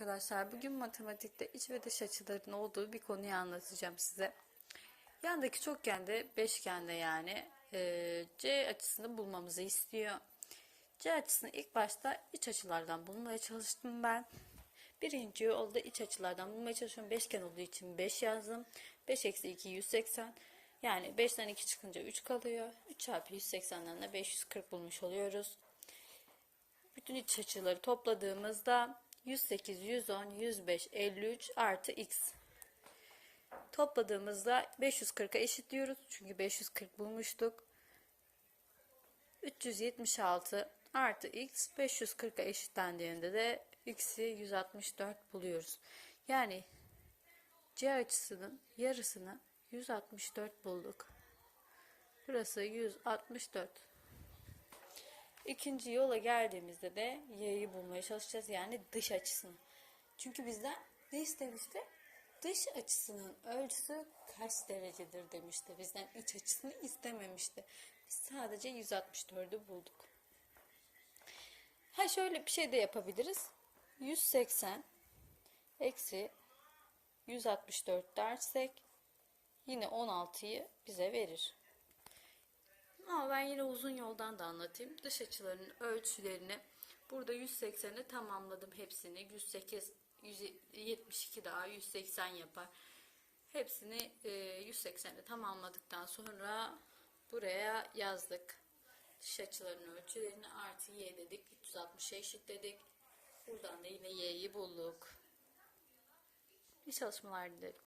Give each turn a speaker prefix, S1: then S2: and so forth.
S1: arkadaşlar. Bugün matematikte iç ve dış açıların olduğu bir konuyu anlatacağım size. Yandaki çokgende, beşgende yani e, C açısını bulmamızı istiyor. C açısını ilk başta iç açılardan bulmaya çalıştım ben. Birinci yolda iç açılardan bulmaya çalışıyorum. Beşgen olduğu için 5 yazdım. 5 eksi 2 180. Yani 5'ten 2 çıkınca 3 kalıyor. 3 çarpı 180'den de 540 bulmuş oluyoruz. Bütün iç açıları topladığımızda 108, 110, 105, 53 artı x. Topladığımızda 540'a eşitliyoruz. Çünkü 540 bulmuştuk. 376 artı x 540'a eşitlendiğinde de x'i 164 buluyoruz. Yani c açısının yarısını 164 bulduk. Burası 164. İkinci yola geldiğimizde de y'yi bulmaya çalışacağız. Yani dış açısını. Çünkü bizden ne istemişti? Dış açısının ölçüsü kaç derecedir demişti. Bizden iç açısını istememişti. Biz sadece 164'ü bulduk. Ha şöyle bir şey de yapabiliriz. 180 eksi 164 dersek yine 16'yı bize verir. Ama ben yine uzun yoldan da anlatayım. Dış açıların ölçülerini burada 180'i tamamladım hepsini. 108, 172 daha 180 yapar. Hepsini e, 180'i tamamladıktan sonra buraya yazdık. Dış açıların ölçülerini artı y dedik. 360'a eşitledik. Buradan da yine y'yi bulduk. İyi çalışmalar dilerim.